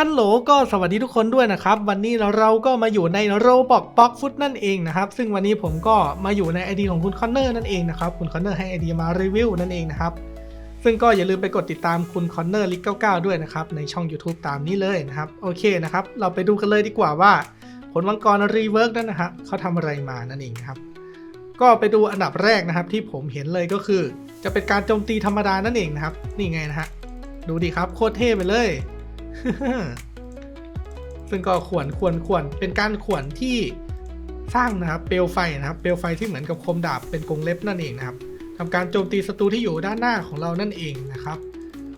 ฮัลโหลก็สวัสดีทุกคนด้วยนะครับ วันนี้เราก็มาอยู่ในโรบอกบ็อกฟุตนั่นเองนะครับ ซึ่งวันนี้ผมก็มาอยู่ใน ID ของคุณคอนเนอร์นั่นเองนะครับ คุณคอนเนอร์ให้ ID มารีวิวนั่นเองนะครับ ซึ่งก็อย่าลืมไปกดติดตามคุณคอนเนอร์ลิก99ด้วยนะครับ ในช่อง YouTube ตามนี้เลยนะครับ โอเคนะครับ เราไปดูกันเลยดีกว่าว่า ผลมังกรรีเวิร์กนั่นนะครับเขาทำอะไรมานั่นเองครับ ก็ไปดูอันดับแรกนะครับ ที่ผมเห็นเลยก็คือ จะเป็นการโจมตีธรรมดานั่นเองนะครับ นี่ไงนะฮะดูดีครับโคตรเท่ไปเลย ซึ่งก็ขวนขวนขวนเป็นการขวนที่สร้างนะครับเปลวไฟนะครับเปลวไฟที่เหมือนกับคมดาบเป็นกรงเล็บนั่นเองนะครับทำการโจมตีศัตรูที่อยู่ด้านหน้าของเรานั่นเองนะครับ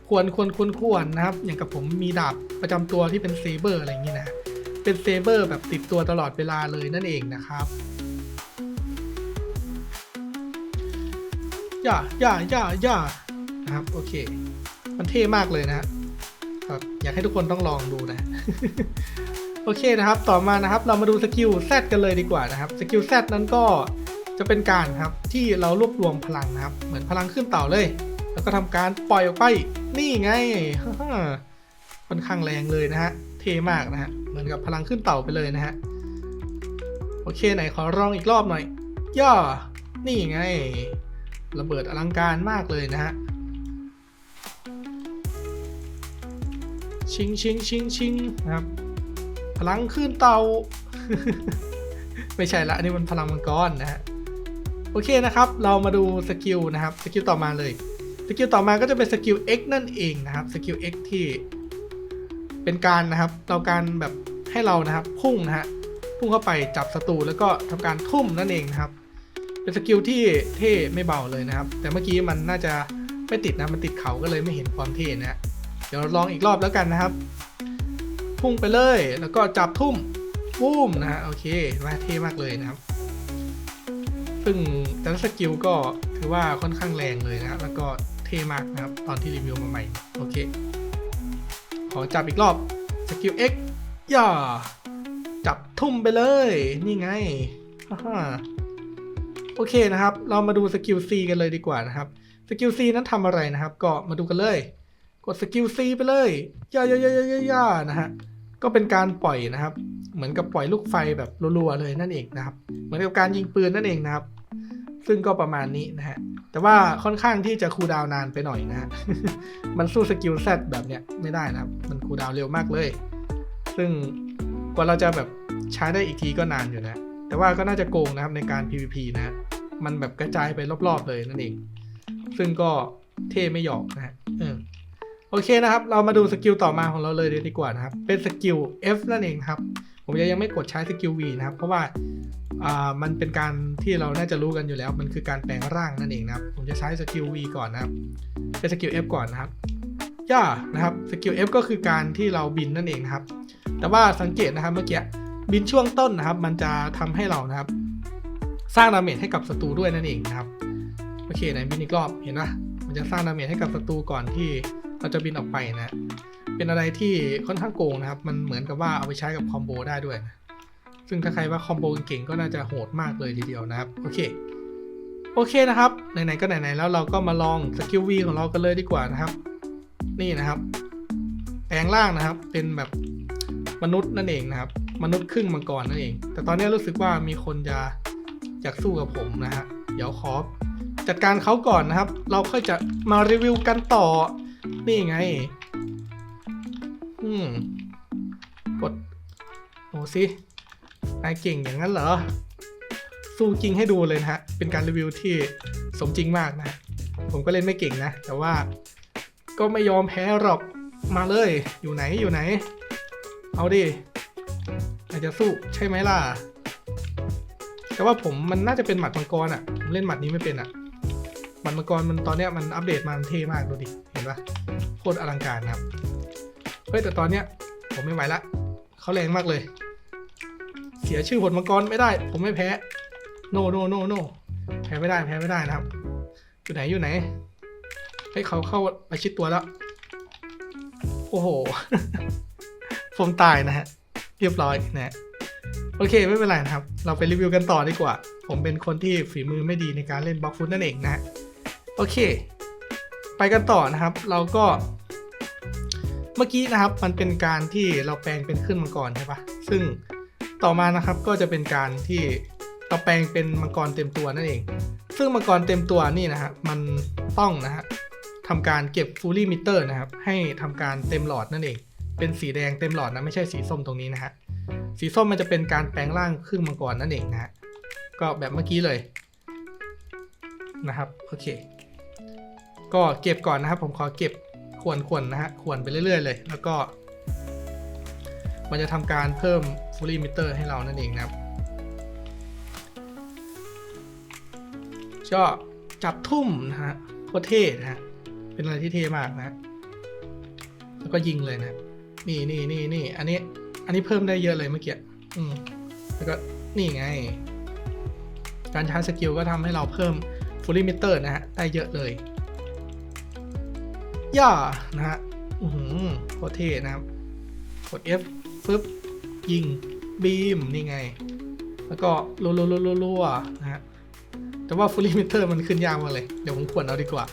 ขวนขวนขวนขวนนะครับ อย่างกับผมมีดาบประจำตัวที่เป็นเซเบอร์อะไรอย่างนี้นะเป็นเซเบอร์แบบติดตัวตลอดเวลาเลยนั่นเองนะครับย่าย่าย่าย่านะครับโอเค มันเท่มากเลยนะับอยากให้ทุกคนต้องลองดูนะ โอเคนะครับ ต่อมานะครับ เรามาดูสกิล Z กันเลยดีกว่านะครับ สกิล Z นั้นก็จะเป็นการครับที่เรารวบรวมพลังนะครับ เหมือนพลังขึ้นเต่าเลย แล้วก็ทำการปล่อยออกไป นี่ไงค่อนข้างแรงเลยนะฮะ เทมากนะฮะ เหมือนกับพลังขึ้นเต่าไปเลยนะฮะ โอเคไหนขอลองอีกรอบหน่อย ย่อ นี่ไง ระเบิดอลังการมากเลยนะฮะ ชิงชิงชิงชิงนะครับ พลังขึ้นเตา ไม่ใช่ละอันนี้มันพลังมังกรนะฮะโอเคนะครับ เรามาดูสกิลนะครับสกิลต่อมาเลยสกิลต่อมาก็จะเป็นสกิล X นั่นเองนะครับสกิล X ที่เป็นการนะครับเราการแบบให้เรานะครับพุ่งนะฮะพุ่งเข้าไปจับศัตรูแล้วก็ทำการทุ่มนั่นเองนะครับ เป็นสกิลที่เท่ไม่เบาเลยนะครับ แต่เมื่อกี้มันน่าจะไม่ติดนะมันติดเขาก็เลยไม่เห็นความเท่นะฮะ เดี๋ยวลองอีกรอบแล้วกันนะครับ พุ่งไปเลยแล้วก็จับทุ่มปุ้มนะฮะโอเคมาเท่มากเลยนะครับซึ่งแต่ละสกิลก็ถือว่าค่อนข้างแรงเลยนะแล้วก็เท่มากนะครับ ตอนที่รีวิวมาใหม่โอเค ขอจับอีกรอบสกิล X ย่าจับทุ่มไปเลย นี่ไงฮ่าฮ่าโอเคนะครับ เรามาดูสกิล C กันเลยดีกว่านะครับ สกิล C นั้นทำอะไรนะครับ ก็มาดูกันเลย ดสกิล C ไปเลยย่าย่าย่าย่าย่ายานะฮะ ก็เป็นการปล่อยนะครับ เหมือนกับปล่อยลูกไฟแบบรัวๆเลยนั่นเองนะครับ เหมือนกับการยิงปืนนั่นเองนะครับ ซึ่งก็ประมาณนี้นะฮะ แต่ว่าค่อนข้างที่จะคูลดาวนานไปหน่อยนะฮะ มันสู้สกิล Z แบบเนี้ยไม่ได้นะครับ มันคูลดาวเร็วมากเลย ซึ่งกว่าเราจะแบบใช้ได้อีกทีก็นานอยู่นะ แต่ว่าก็น่าจะโกงนะครับในการ PVP นะฮะมันแบบกระจายไปรอบๆเลยนั่นเอง ซึ่งก็เท่ไม่หยอกนะฮะเออ โอเคนะครับ เรามาดูสกิลต่อมาของเราเลยดีกว่านะครับ เป็นสกิล F นั่นเองครับ ผมยังไม่กดใช้สกิล V นะครับ เพราะว่าามันเป็นการที่เราน่าจะรู้กันอยู่แล้ว มันคือการแปลงร่างนั่นเองนะครับ ผมจะใช้สกิล V ก่อนนะครับ เป็นสกิล F ก่อนนะครับ ย่า นะครับ สกิล F ก็คือการที่เราบินนั่นเองนะครับ แต่ว่าสังเกตนะครับเมื่อกี้ บินช่วงต้นนะครับ มันจะทำให้เรานะครับ สร้างดาเมจให้กับศัตรูด้วยนั่นเองนะครับ โอเคไหนบินอีกรอบ เห็นปะมันจะสร้างดาเมจให้กับศัตรูก่อนที่ เราจะบินออกไปนะ เป็นอะไรที่ค่อนข้างโกงนะครับ มันเหมือนกับว่าเอาไปใช้กับคอมโบได้ด้วยนะซึ่งถ้าใครว่าคอมโบเก่งก็น่าจะโหดมากเลยทีเดียวนะครับ โอเคโอเคนะครับ ไหนๆก็ไหนๆแล้วเราก็มาลองสกิลวีของเรากันเลยดีกว่านะครับ นี่นะครับแปลงร่างนะครับ เป็นแบบมนุษย์นั่นเองนะครับ มนุษย์ครึ่งมังกรนั่นเอง แต่ตอนนี้รู้สึกว่ามีคนจะอยากสู้กับผมนะฮะเดี๋ยวขอจัดการเขาก่อนนะครับ เราค่อยจะมารีวิวกันต่อ นี่ไง อืม กดโอ้สินายเก่งอย่างนั้นเหรอ สู้จริงให้ดูเลยนะฮะ เป็นการรีวิวที่สมจริงมากนะ ผมก็เล่นไม่เก่งนะ แต่ว่าก็ไม่ยอมแพ้หรอก มาเลย อยู่ไหนอยู่ไหน เอาดิอาจจะสู้ใช่ไหมล่ะ แต่ว่าผมมันน่าจะเป็นหมัดมังกรอะ ผมเล่นหมัดนี้ไม่เป็นอะ มัดมังกรมันตอนเนี้ยมันอัปเดตมามันเท่มากดูดิ เห็นปะโคตรอลังการครับ เฮ้ยแต่ตอนเนี้ยผมไม่ไหวละเขาแรงมากเลย เสียชื่อผลมังกรไม่ได้ ผมไม่แพ้ โนโนโนโนแพ้ไม่ได้แพ้ไม่ได้นะครับ อยู่ไหนอยู่ไหน ให้เขาเข้าประชิดตัวแล้ว โอ้โห ผมตายนะฮะ เรียบร้อยนะฮะโอเคไม่เป็นไรนะครับ เราไปรีวิวกันต่อดีกว่า ผมเป็นคนที่ฝีมือไม่ดีในการเล่นบล็อกฟุตนั่นเองนะฮะ โอเค ไปกันต่อนะครับ เราก็ เมื่อกี้นะครับ มันเป็นการที่เราแปลงเป็นขึ้นมังกรใช่ปะซึ่งต่อมานะครับก็จะเป็นการที่เราแปลงเป็นมังกรเต็มตัวนั่นเอง ซึ่งมังกรเต็มตัวนี่นะฮะมันต้องนะฮะทำการเก็บฟูลี่มิเตอร์นะครับ ให้ทำการเต็มหลอดนั่นเอง เป็นสีแดงเต็มหลอดนะไม่ใช่สีส้มตรงนี้นะฮะสีส้มมันจะเป็นการแปลงร่างครึ่งมังกรนั่นเองนะฮะก็แบบเมื่อกี้เลยนะครับ โอเค ก็เก็บก่อนนะครับ ผมขอเก็บขวนขวนๆนะฮะขวนไปเรื่อย ๆ เลย แล้วก็ มันจะทำการเพิ่มฟูลี่มิเตอร์ให้เรานั่นเองนะครับก็จับทุ่มนะฮะโคตรเท่นะฮะเป็นอะไรที่เท่มากนะ แล้วก็ยิงเลยนะ นี่นี่นี่นี่อันนี้ อันนี้เพิ่มได้เยอะเลยเมื่อกี้อืมแล้วก็นี่ไง การใช้สกิลก็ทำให้เราเพิ่มฟูลีมิเตอร์นะฮะได้เยอะเลย ย่านะฮะอือหือโคตรเท่นะครับ กด F ฟึบยิงบีมนี่ไง แล้วก็รัวรัวรัวรัวๆนะฮะแต่ว่าฟูลีมิเตอร์มันขึ้นยากมากเลย เดี๋ยวผมขวนเอาดีกว่า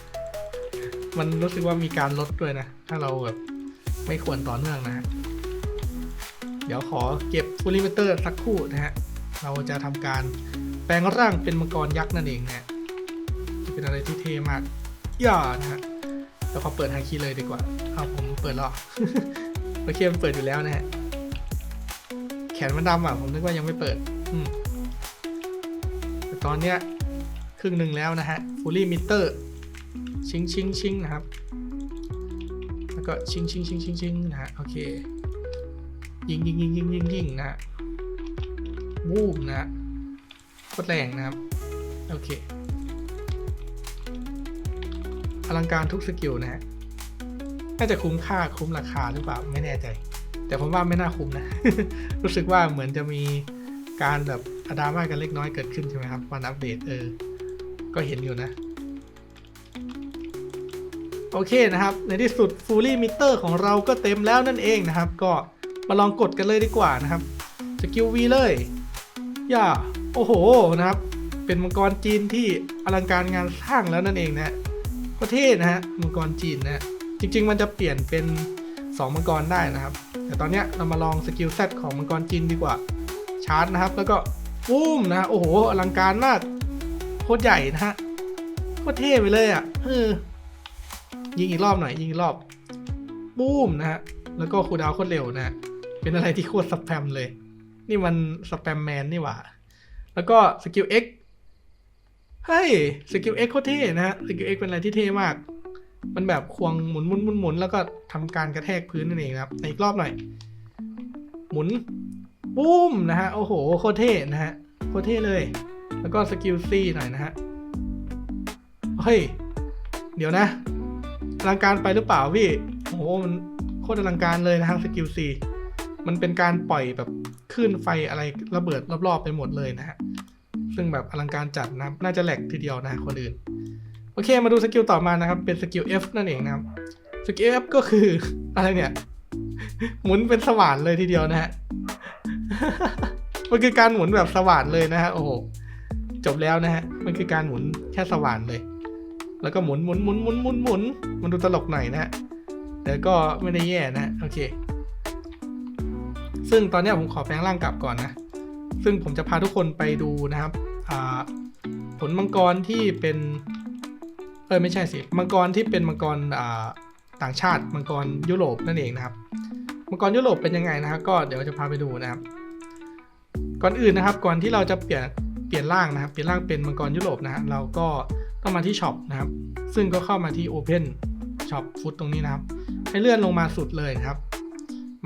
มันรู้สึกว่ามีการลดด้วยนะ ถ้าเราแบบไม่ควรต่อเนื่องนะฮะ เดี๋ยวขอเก็บฟูลีมิเตอร์สักครู่นะฮะ เราจะทำการแปลงร่างเป็นมังกรยักษ์นั่นเองนะฮะจะเป็นอะไรที่เท่มากย่านะฮะ แล้วขอเปิดฮาคีเลยดีกว่าเอาผมเปิดแล้วโอเคมันเปิดอยู่แล้วนะฮะ แขนมันดำอะ ผมนึกว่ายังไม่เปิด อืมแต่ตอนเนี้ยครึ่งหนึ่งแล้วนะฮะฟูลี่มิเตอร์ชิงชิงชิงนะครับ แล้วก็ชิงชิงชิงชิงชิงนะฮะ โอเค ยิงยิงยิงยิงยิงยิงนะบูมนะโคตรแรงนะครับ โอเค อลังการทุกสกิลนะฮะ น่าจะคุ้มค่าคุ้มราคาหรือเปล่าไม่แน่ใจ แต่ผมว่าไม่น่าคุ้มนะ รู้สึกว่าเหมือนจะมีการแบบอดราม่ากันเล็กน้อยเกิดขึ้นใช่ไหมครับวันอัปเดตเออ ก็เห็นอยู่นะ โอเคนะครับ ในที่สุด Fully Meter ของเราก็เต็มแล้วนั่นเองนะครับ ก็มาลองกดกันเลยดีกว่านะครับสกิล V เลยย่าโอ้โหนะครับ เป็นมังกรจีนที่อลังการงานสร้างแล้วนั่นเองนะ ฮะก็เท่นะฮะมังกรจีนนะฮะจริง ๆ มันจะเปลี่ยนเป็น2มังกรได้นะครับ แต่ตอนเนี้ยเรามาลองสกิล Z ของมังกรจีนดีกว่า ชาร์จนะครับ แล้วก็ปุ้มนะฮะโอ้โหอลังการมากโคตรใหญ่นะฮะโคตรเท่ไปเลยอะเออยิงอีกรอบหน่อยยิงอีกรอบปุ้มนะฮะแล้วก็คูดาวโคตรเร็วนะฮะเป็นอะไรที่โคตรสแปมเลย นี่มันสแปมแมนนี่หว่า แล้วก็สกิล X เฮ้ยสกิล X โคเท่นะฮะสกิล X เป็นอะไรที่เท่มาก มันแบบควงหมุนหมุนหมุนหมุนแล้วก็ทำการกระแทกพื้นนั่นเองนะครับในอีกรอบหน่อย หมุนปุ้มนะฮะโอ้โหโคเท่นะฮะโคเท่เลย แล้วก็สกิล C หน่อยนะฮะเฮ้ยเดี๋ยวนะอลังการไปหรือเปล่าพี่โอ้โหมันโคตรอลังการเลยนะฮะสกิล C มันเป็นการปล่อยแบบคลื่นไฟอะไรระเบิดรอบๆไปหมดเลยนะฮะ ซึ่งแบบอลังการจัดนะน่าจะแหลกทีเดียวนะคนอื่น โอเคมาดูสกิลต่อมานะครับ เป็นสกิล F นั่นเองนะครับ สกิล F ก็คืออะไรเนี่ย หมุนเป็นสว่านเลยทีเดียวนะฮะ มันคือการหมุนแบบสว่านเลยนะฮะ โอ้โห จบแล้วนะฮะ มันคือการหมุนแค่สว่านเลย แล้วก็หมุนหมุนหมุนหมุนหมุนหมุน มันดูตลกหน่อยนะฮะ แต่ก็ไม่ได้แย่นะ โอเค ซึ่งตอนนี้ผมขอแปลงร่างกลับก่อนนะ ซึ่งผมจะพาทุกคนไปดูนะครับผลมังกรที่เป็นเออไม่ใช่สิมังกรที่เป็นมังกรต่างชาติมังกรยุโรปนั่นเองนะครับมังกรยุโรปเป็นยังไงนะครับก็เดี๋ยวจะพาไปดูนะครับ ก่อนอื่นนะครับ ก่อนที่เราจะเปลี่ยนเปลี่ยนร่างนะครับ เปลี่ยนร่างเป็นมังกรยุโรปนะฮะเราก็ต้องมาที่ช็อปนะครับ ซึ่งก็เข้ามาที่ Open Shop Food ตรงนี้นะครับ ให้เลื่อนลงมาสุดเลยนะครับ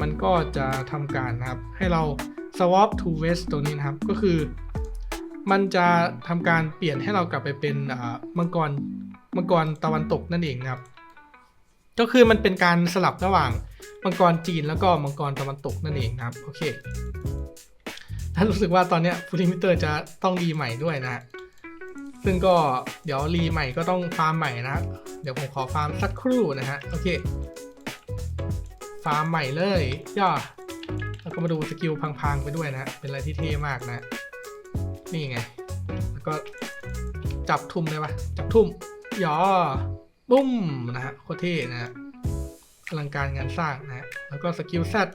มันก็จะทำการนะครับให้เรา swap to west ตรงนี้นะครับ ก็คือ มันจะทำการเปลี่ยนให้เรากลับไปเป็นมังกรมังกรตะวันตกนั่นเองนะครับ ก็คือมันเป็นการสลับระหว่างมังกรจีนแล้วก็มังกรตะวันตกนั่นเองนะครับ โอเคถ้ารู้สึกว่าตอนนี้ฟูลิมิเตอร์จะต้องรีใหม่ด้วยนะฮะซึ่งก็เดี๋ยวรีใหม่ก็ต้องฟาร์มใหม่นะฮะเดี๋ยวผมขอฟาร์มสักครู่นะฮะ โอเค ฟาร์มใหม่เลยย่อ แล้วก็มาดูสกิลพังๆไปด้วยนะ เป็นอะไรที่เท่มากนะ นี่ไง แล้วก็จับทุ่มได้ปะจับทุ่มย่อบุ้มนะฮะโคตรเท่นะฮะอลังการงานสร้างนะฮะแล้วก็สกิลแซด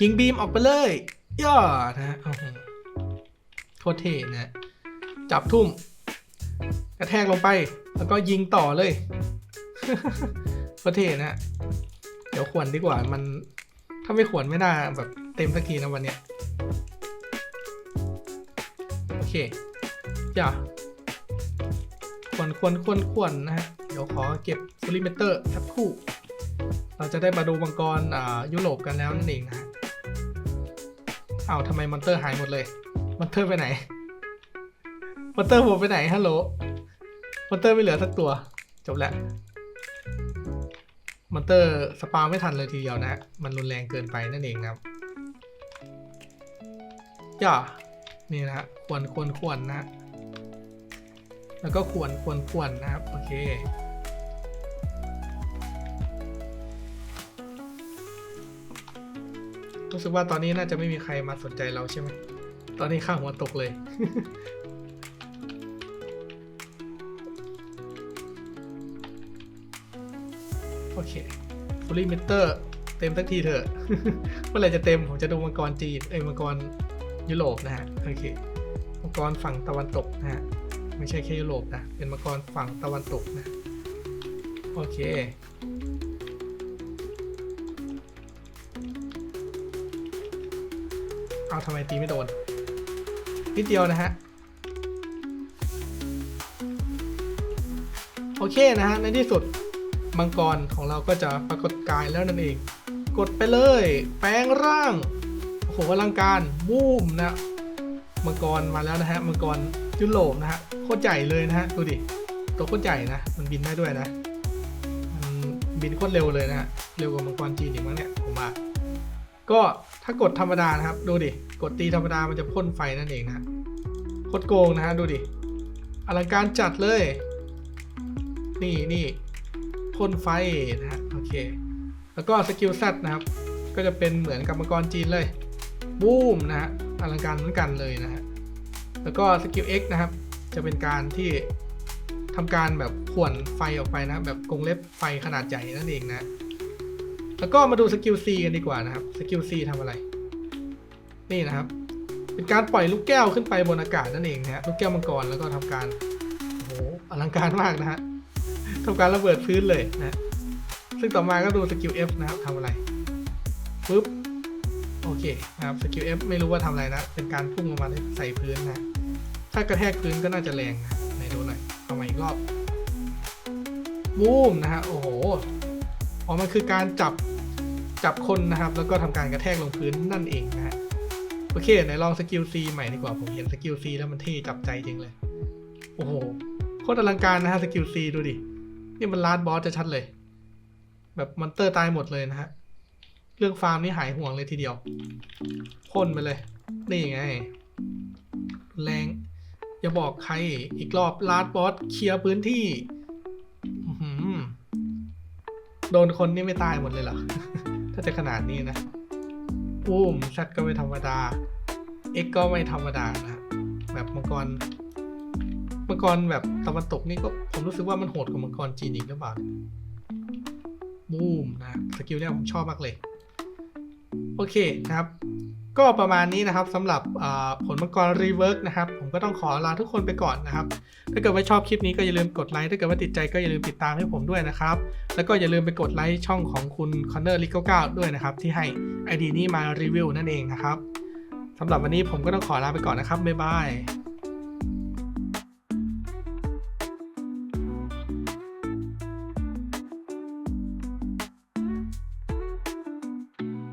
ยิงบีมออกไปเลยย่อนะฮะโคตรเท่นะฮะจับทุ่ม กระแทกลงไป แล้วก็ยิงต่อเลยโคตรเท่นะฮะเดี๋ยวขวนดีกว่ามันาไม่ขวนไม่น่าแบบเต็มสักทีนะวันเนี้ยโอเคอย่าควรควรควรควรนะฮะ เดี๋ยวขอเก็บฟูลิเมเตอร์สักคู่ เราจะได้มาดูมังกรอ่ายุโรปกันแล้วนั่นเองนะฮะอ้าวทำไมมอนเตอร์หายหมดเลย มอนเตอร์ไปไหน มอนเตอร์ผมไปไหนฮัลโหล มอนเตอร์ไม่เหลือสักตัว จบแล้ว มอนเตอร์สปาไม่ทันเลยทีเดียวนะฮะ มันรุนแรงเกินไปนั่นเองนะครับย่านี่นะฮะ ควรควรควรนะฮะ แล้วก็ควรควรควรนะครับ โอเครู้สึกว่าตอนนี้น่าจะไม่มีใครมาสนใจเราใช่ไหม ตอนนี้ข้าหัวตกเลย โอเคฟูลี่มิเตอร์เต็มสักทีเถอะเมื่อไหร่จะเต็มผมจะดูมังกรจีนเอ้ยมังกรยุโรปนะฮะโอเคมังกรฝั่งตะวันตกนะฮะไม่ใช่แค่ยุโรปนะเป็นมังกรฝั่งตะวันตกนะโอเคเอาทำไมตีไม่โดนนิดเดียวนะฮะโอเคนะฮะในที่สุด มังกรของเราก็จะปรากฏกายแล้วนั่นเอง กดไปเลย แปลงร่างโอ้โหอลังการบูมนะมังกรมาแล้วนะฮะมังกรยุโรปนะฮะโคตรใหญ่เลยนะฮะดูดิตัวโคตรใหญ่นะ มันบินได้ด้วยนะมันบินโคตรเร็วเลยนะฮะเร็วกว่ามังกรจีนอีกมั้งเนี่ยผมว่าก็ถ้ากดธรรมดานะครับ ดูดิกดตีธรรมดามันจะพ่นไฟนั่นเองนะโคตรโกงนะฮะดูดิอลังการจัดเลย นี่นี่ พ่นไฟนะฮะโอเค แล้วก็สกิลแซดนะครับ ก็จะเป็นเหมือนกับมังกรจีนเลย บูมนะฮะอลังการเหมือนกันเลยนะฮะ แล้วก็สกิล X นะครับ จะเป็นการที่ทำการแบบข่วนไฟออกไปนะแบบกรงเล็บไฟขนาดใหญ่นั่นเองนะ แล้วก็มาดูสกิล C กันดีกว่านะครับ สกิล C ทำอะไร นี่นะครับ เป็นการปล่อยลูกแก้วขึ้นไปบนอากาศนั่นเองนะฮะ ลูกแก้วมังกรแล้วก็ทำการ โอ้โห อลังการมากนะฮะ ทำการระเบิดพื้นเลยนะซึ่งต่อมาก็ดูสกิล F นะครับทำอะไรปึ๊บโอเคนะครับสกิล F ไม่รู้ว่าทำอะไรนะ เป็นการพุ่งลงมาใส่พื้นนะ ถ้ากระแทกพื้นก็น่าจะแรงนะไหนดูหน่อยเอามาอีกรอบบูมนะฮะโอ้โหอ๋อมันคือการจับจับคนนะครับ แล้วก็ทำการกระแทกลงพื้นนั่นเองนะฮะโอเคไหนลองสกิล C ใหม่ดีกว่าผมเห็นสกิล C แล้วมันเท่จับใจจริงเลย โอ้โหโคตรอลังการนะฮะสกิล C ดูดิ นี่มันลาดบอสจะชัดเลย แบบมอนเตอร์ตายหมดเลยนะฮะ เรื่องฟาร์มนี่หายห่วงเลยทีเดียวพ่นไปเลย นี่ไง แรง อย่าบอกใครอีกรอบลาดบอสเคลียร์พื้นที่โดนคนนี่ไม่ตายหมดเลยเหรอ ถ้าจะขนาดนี้นะปุ้มชัดก็ไม่ธรรมดา เอ็กก็ไม่ธรรมดานะแบบมังกร มังกรแบบตะวันตกนี่ก็ผมรู้สึกว่ามันโหดกว่ามังกรจีนอีกหรือเปล่าบูมนะสกิลเนี่ยผมชอบมากเลย โอเคนะครับ ก็ประมาณนี้นะครับสำหรับผลมังกรรีเวิร์กนะครับ ผมก็ต้องขอลาทุกคนไปก่อนนะครับ ถ้าเกิดว่าชอบคลิปนี้ก็อย่าลืมกดไลค์ถ้าเกิดว่าติดใจก็อย่าลืมติดตามให้ผมด้วยนะครับ แล้วก็อย่าลืมไปกดไลค์ช่องของคุณคอนเนอร์ลิเก้าด้วยนะครับ ที่ให้ไอดีนี้มารีวิวนั่นเองนะครับสำหรับวันนี้ผมก็ต้องขอลาไปก่อนนะครับบ๊ายบาย